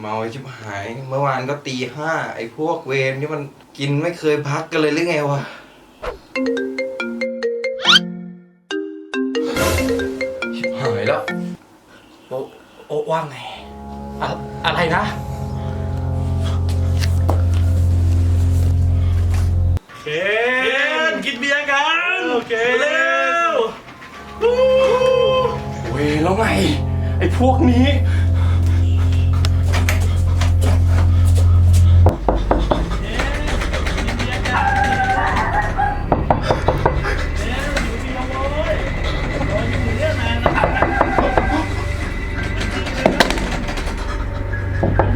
เมาไอ้ชิบหาย เมื่อวานก็ตีห้าไอ้พวกเวรนี่มันกินไม่เคยพักกันเลยหรือไงวะ ชิบหายแล้ว โอโอว่าไงอะอะไรนะ เคนกินเบียร์กัน โอเคเร็ว เวยแล้วไง ไอ้พวกนี้ Yeah.